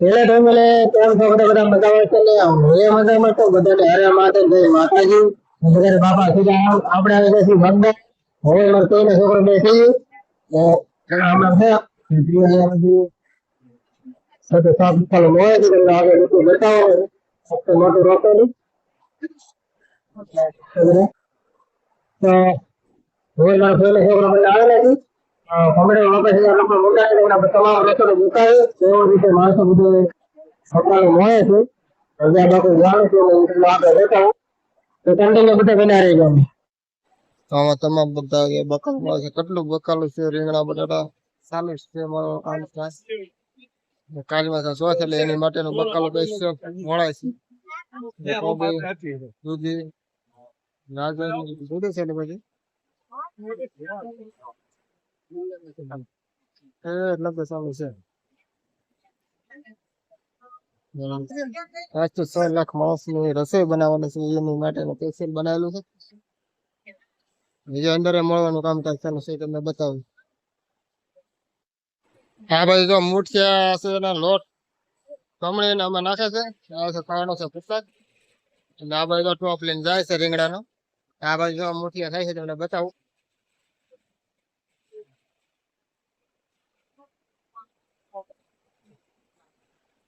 પેલા ટાઈમે લે કેમ છો બધા બધા મજામાં છે ને હું એ મજામાં તો બધાને હરે માતા જય માતાજી બધાને બાપા સીધા આમ આપણે આવી ગયા છીએ મગદા હવે મારે કોઈને છોકરો બે થઈ ગયું હમણાં છે પ્રિય બધી સાથે સાફ ચાલો મોય છે એટલે આગળ બધું બતાવો ફક્ત મોટું રોકો નહીં બરાબર. તો હવે મારા પહેલો છોકરો મને આવેલા છે કોમેડી છે માણસો બધું બના છે. કેટલું બકાલું છે ચાલુ છે એટલે એની માટેનું બકાલું બેસ મળાય છે. કોબી દૂધી છે ને પછી? એ લગભગ ચાલુ છે આજ તો છ લાખ માણસની રસોઈ બનાવવાની છે એની માટેનું સ્પેશિયલ બનાવેલું છે બીજું અંદર મળવાનું કામકાજ ચાલુ છે તમને બતાવું હા ભાઈ જો મૂઠિયા છે ને લોટ કમળી ને આમાં નાખે છે આ છે ખાવાનો છે પુસ્તક અને આ બાજુ ટોપ લઈને જાય છે રીંગણાનો આ બાજુ જો મૂઠિયા થાય છે તમને બતાવું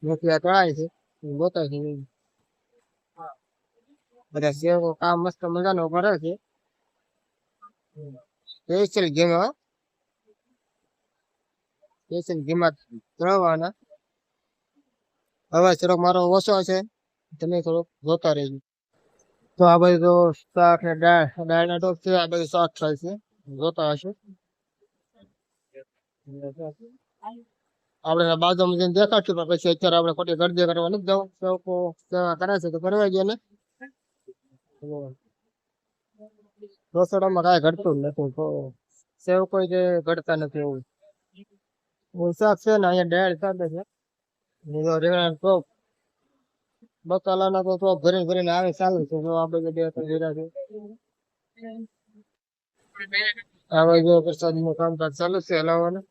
મુઠિયા તળાય છે. બતાવું છું બધા સેવકો કામ મસ્ત મજાનું કરે છે. સ્પેશિયલ ગેમ સ્પેશિયલ ગેમમાં તળવાના અવાજ થોડોક મારો ઓછો છે. તમે થોડોક જોતા રહેજો. તો આ બધું તો શાક ને દાળ દાળના ટોપ છે. આ બધું શાક થાય છે. જોતા હશો. આપણે બાજુમાં જઈને દેખાડશું પણ પછી અત્યારે આપણે ખોટી ગરદી કરવા નથી જવું સેવકો સેવા કરે છે તો કરવા ગયા ને રસોડામાં કાંઈ ઘટતું જ નથી તો સેવ કોઈ જે ઘટતા નથી એવું એવું શાક છે ને અહીંયા દાળ સાથે છે બીજો રીંગણા ટોપ બકાલાના તો ટોપ ભરીને ભરીને આવે ચાલુ છે જો આ બધે બે ત્રણ જીરા છે હવે જો પ્રસાદનું કામકાજ ચાલુ છે હલાવવાનું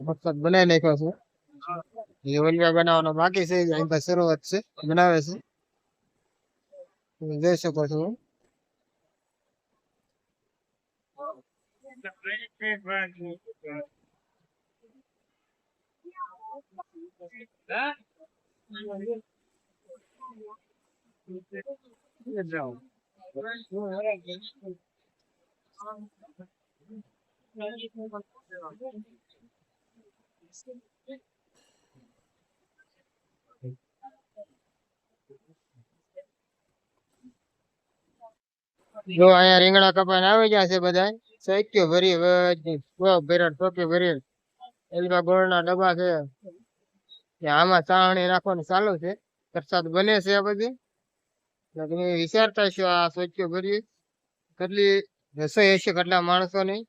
વરસાદ બનાવી નાખ્યો છે એ વલિયા બનાવવાનો બાકી છે અહીં પાસે શરૂઆત છે બનાવે છે તમે જોઈ શકો છો જો અહીંયા રીંગણા કપાઈને આવી ગયા છે બધા સૈક્યો ભરી ભેરડ ટોપી ભરી એલમાં ગોળના ડબ્બા છે ને આમાં ચાળણી નાખવાનું ચાલુ છે વરસાદ બને છે આ બધી એટલે તમે વિચારતા છો આ સોચ્યો ભરી કેટલી રસોઈ હશે કેટલા માણસોની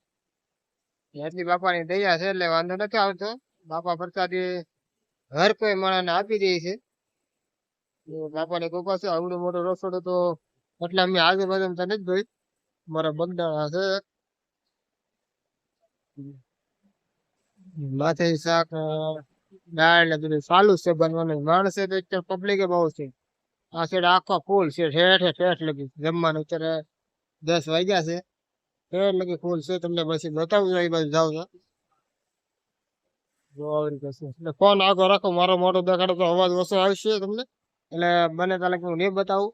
એટલી બાપાની દયા છે એટલે વાંધો નથી આવતો. બાપા પ્રસાદી હર કોઈ માણસને આપી દે છે. બાપાની કૃપા છે આવડું મોટું રસોડું તો એટલે અમે આજુબાજુ તો નથી જોઈ. મારા બગદાણા છે. માથે શાક, દાળ ને બધું ચાલુ છે બનવાનું. માણસે તો અત્યારે પબ્લિક બહુ છે. આ સાઈડ આખો ફૂલ છે. ઠેઠ ઠેઠ લગી જમવાનું અત્યારે દસ વાગ્યા છે. લગી ફૂલ છે તમને પછી બતાવું એ બાજુ જાવ છો. એટલે ફોન આગળ રાખો મારો મોટો દેખાડો તો અવાજ ઓછો આવશે તમને. એટલે બને તાલે હું નહીં બતાવું.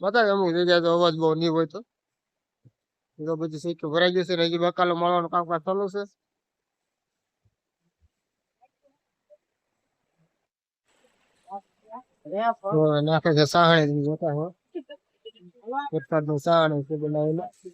બતાવે અમુક જગ્યાએ તો અવાજ બહુ નહીં હોય તો. તો પછી સીટ ભરાઈ જશે ને હજી બકાલો મળવાનું કામકાજ ચાલુ છે. નાખે છે સાહણી જોતા હો. વરસાદનું સાહણી છે બનાવેલું.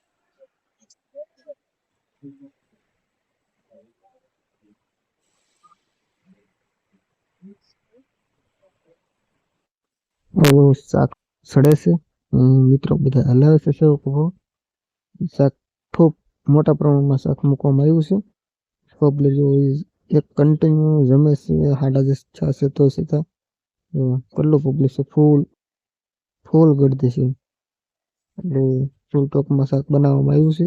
એવું શાક સડે છે. મિત્રો બધા હલાવે છે સેવ શાક ખૂબ મોટા પ્રમાણમાં શાક મૂકવામાં આવ્યું છે. પબ્લિક એક કન્ટિન્યુ જમે છે, હાડા જે છે તો સીધા કેટલું પબ્લિક છે, ફૂલ ફૂલ ગળતી છે. એટલે ફૂલ ટોકમાં શાક બનાવવામાં આવ્યું છે.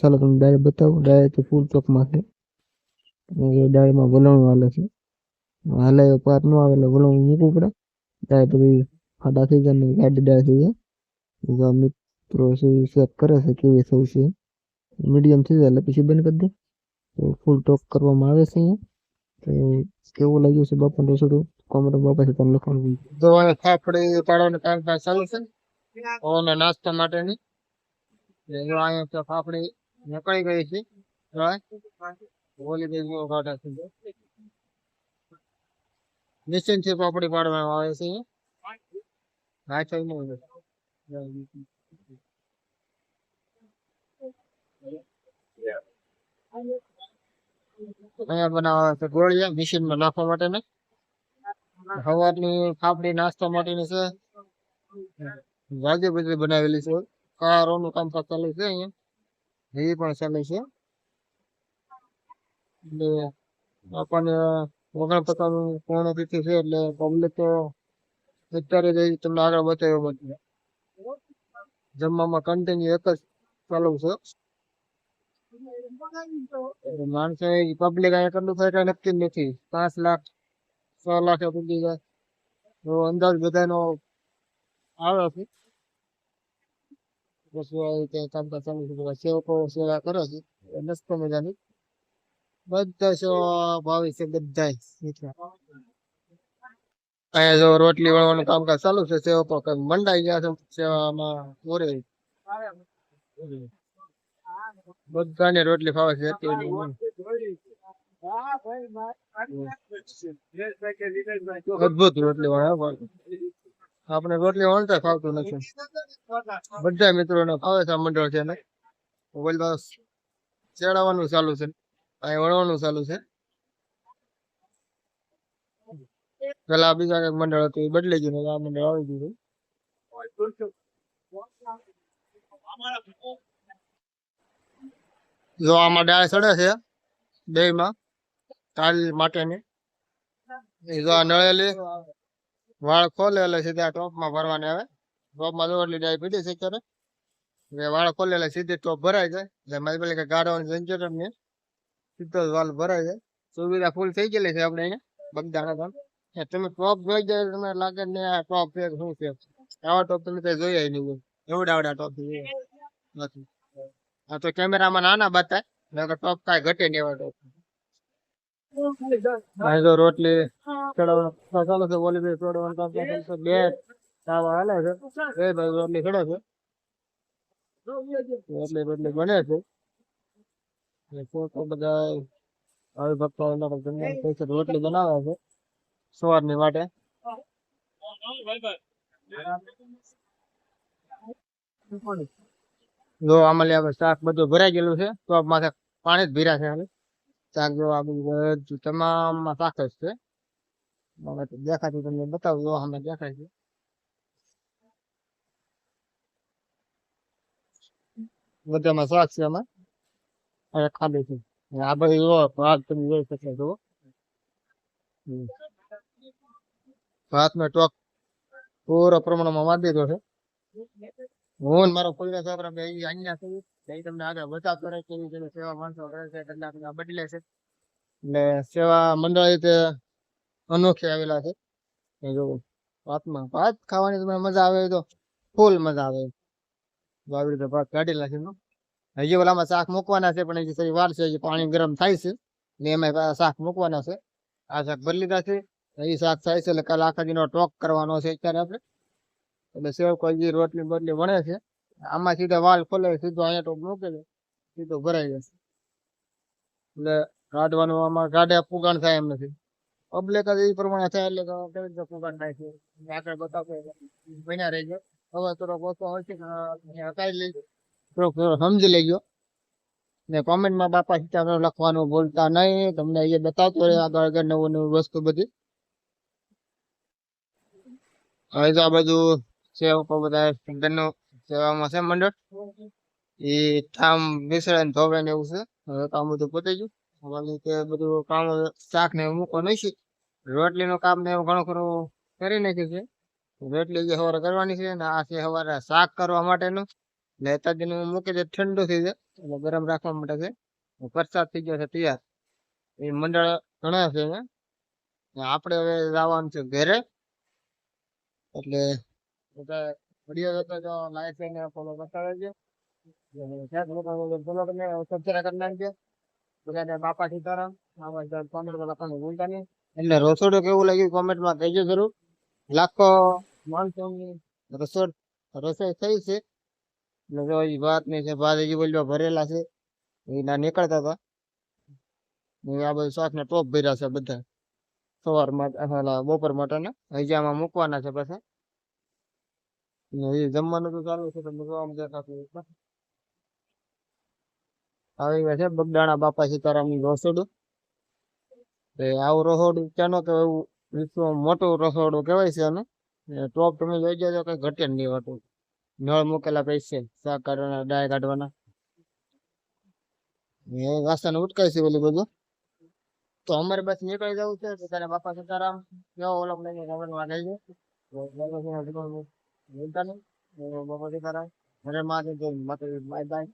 ચાલો તમને ડાયરેક્ટ બતાવો. ડાયરેક્ટ ફૂલ ટોકમાં છે. અને વલણ હાલે છે. હાલે પાક ન આવે એટલે વલણ મૂકવું પડે. ડાયરેક્ટ પછી ખાડા થઈ જાય ને ગાડી ડાય થઈ જાય બીજા મિત્રો શું ચેક કરે છે કેવી થયું છે મીડિયમ થઈ જાય એટલે પછી બંધ કરી દે તો ફૂલ ટોપ કરવામાં આવે છે અહીંયા તો કેવું લાગ્યું છે બાપાને રસોડું કોમેન્ટ બાપા છે તમને લખવાનું તો અહીંયા ફાફડી પાડવાનું કામ કામ ચાલુ છે ઓને નાસ્તા માટેની ને જો અહીંયા તો ફાફડી નીકળી ગઈ છે જોય બોલી દે જો કાઢા છે નિશ્ચિંતથી પાપડી પાડવામાં આવે છે હા થઈ નહીં અહીંયા બનાવે છે ગોળિયા મશીનમાં નાખવા માટેની સવારની ફાફડી નાસ્તા માટેની છે જાજી બધી બનાવેલી છે કારોનું કામકાજ ચાલે છે અહીંયા એ પણ ચાલે છે એટલે આપણને ઓગણ પ્રકારનું પૂર્ણ તિથિ છે એટલે પબ્લિક તો અત્યારે જ તમને આગળ બતાવ્યો બધું જમવામાં કન્ટિન્યુ એક જ ચાલુ છે એટલે માણસો પબ્લિક અહીંયા કેટલું થાય કઈ નક્કી જ નથી પાંચ લાખ છ લાખ પૂગી જાય તો અંદાજ બધાનો આવે છે પછી આ રીતે કામકાજ ચાલુ છે બધા સેવકો સેવા કરે છે એ મસ્ત મજાની બધા ભાવી છે બધા અહીંયા જો રોટલી વળવાનું કામકાજ ચાલુ છે સેવકો મંડાઈ ગયા છે, સેવામાં પૂરે બધાને રોટલી ફાવે છે અદભુત રોટલી વાળા આપણે રોટલી વણતા ફાવતું નથી. બધા મિત્રો ને ફાવે છે મંડળ છે ને. ચડાવવાનું ચાલુ છે. અહીં વળવાનું ચાલુ છે પેલા બીજા કંઈક મંડળ હતું એ બદલાઈ ગયું આ મંડળ આવી ગયું જો આમાં ડાળ ચડે છે બે માં કાલ માટેની જો આ નળેલી વાળ ખોલે એટલે સીધા ટોપમાં ભરવાની આવે ટોપમાં દોડલી ડાય પીધી છે અત્યારે વાળ ખોલે એટલે સીધી ટોપ ભરાઈ જાય એટલે મારી પેલી ગાડવાની ઝંઝટ ને સીધો જ વાલ ભરાઈ જાય સુવિધા ફૂલ થઈ ગયેલી છે આપણે અહીંયા બગદાણા ગામ એ તમે ટોપ જોઈ જાય એટલે તમને લાગે ને આ ટોપ છે કે શું છે આવા ટોપ તમે કઈ જોયા નહીં હોય એવડા એવડા ટોપ નથી આ તો કેમેરામાં નાના બતાય નકર ટોપ કાંઈ ઘટે નહીં એવા ટોપ અહીં તો રોટલી ચડાવવાનો ચાલુ છે બોલી ભાઈ ચડાવવાનું કામ ચાલુ છે બે તાવા હાલે છે બે ભાઈ રોટલી ચડે છે રોટલી રોટલી બને છે ને ફોટો બધા આવી ભક્તો. રોટલી બનાવે છે, સવારની માટે જો આમાં આપણે શાક બધું ભરાઈ ગયેલું છે, તો માથે પાણી જ ભીરા છે હાલે. શાક જો આ બધું તમામમાં શાક જ છે દેખાતું તમને બતાવું, જો અમે દેખાય છે. બધામાં શાક છે આમાં. ખાલી છે. આ બધું જો ભાત તમે જોઈ શકો છો. ભાતનો ટોક પૂરા પ્રમાણમાં વાંધી દીધો છે. હું મારો કોઈ છોકરા બે અહીંયા છે. એ તમને આગળ બતાવ કરે કેવી સેવા માણસો કરે છે કલાક બદલે છે. એટલે સેવા મંડળ રીતે અનોખી આવેલા છે. એ જો ભાતમાં ભાત ખાવાની તમને મજા આવે તો ફૂલ મજા આવે. આવી રીતે ભાત કાઢેલા છે. હજી ઓલામાં શાક મૂકવાના છે, પણ હજી વાર છે, હજી પાણી ગરમ થાય છે. ને એમાં શાક મૂકવાના છે. આ શાક ભરી લીધા છે હજી શાક થાય છે, એટલે કાલે આખા દીનો ટોક કરવાનો છે અત્યારે આપણે. એટલે સેવ કોઈ રોટલી બોટલી વણે છે. આમાં સીધા વાલ ખોલે, સીધો અહીંયા ટોક મૂકે છે, સીધો ભરાઈ જશે. એટલે કાઢવાનું આમાં ગાડે પુગાણ થાય એમ નથી. પબ્લિક જ એ પ્રમાણે થાય, એટલે કેવી રીતે પુગાણ થાય છે? આગળ બતાવો બન્યા રહેજો. હવે થોડોક ઓછો હોય છે હટાવી લઈ. સમજી લેજો. ને કોમેન્ટમાં બાપા સીતા લખવાનું બોલતા નહીં. તમને એ બતાવતો રહે આગળ આગળ નવું નવું વસ્તુ બધી. હવે તો આ બધું સેવકો બધા ઘરનું સેવામાં છે મંડળ. એ ઠામ બેસડે ને ધોવે ને એવું છે. હવે કામ બધું પતી ગયું. કે બધું કામ શાક ને મૂકો મૂકવાનું છે રોટલીનું કામ ને એવું ઘણું ખરું કરી નાખ્યું છે. રોટલી જે સવારે કરવાની છે ને આ છે સવારે શાક કરવા માટેનું. એટલે અત્યારનું મૂકી દે ઠંડુ થઈ જાય એટલે ગરમ રાખવા માટે છે વરસાદ થઈ ગયો છે તૈયાર એ મંડળ ઘણા છે અહીંયા ને આપણે હવે જવાનું છે ઘરે એટલે બધા વિડીયો જોતો તો લાઈક કરીને ફોલો કરતા રહેજો ફોલો કરીને સબસ્ક્રાઈબ કરી નાખજો બધાને બાપા સીતારામ આવા કોમેન્ટ લખવાનું ભૂલતા નહીં એટલે રસોડું કેવું લાગ્યું કોમેન્ટમાં કહેજો જરૂર લાખો માણસોની રસોડ રસોઈ થઈ છે એટલે જો એ ભાત નહીં છે ભાત હજી બોલવા ભરેલા છે એ ના નીકળતા હતા આ બધું શાક ને ટોપ ભર્યા છે બધા. સવાર માટે બપોર હજી આમાં મૂકવાના છે પાછા. ને હજી જમવાનું તો ચાલુ છે, તમે દેખાતું આવી ગયા છે બગદાણા બાપા સીતારામનું રસોડું. તે આવું રસોડું ક્યાંનો કે એવું મોટું રસોડું કહેવાય છે અને ટોપ તમે જોઈ જજો, કઈ ઘટે નહીં હોતું નળ મૂકેલા પૈસે શાક કાઢવાના ડાય કાઢવાના ને વાસણ ઉટકાય છે ઓલું બધું તો અમારે બસ નીકળી જવું છે તો તારે બાપા સીતારામ કેવો ઓલો લઈને ખબરમાં કહેજો ભૂલતા નહીં બાપા સીતારામ હરે માથે જય માતા બાય બાય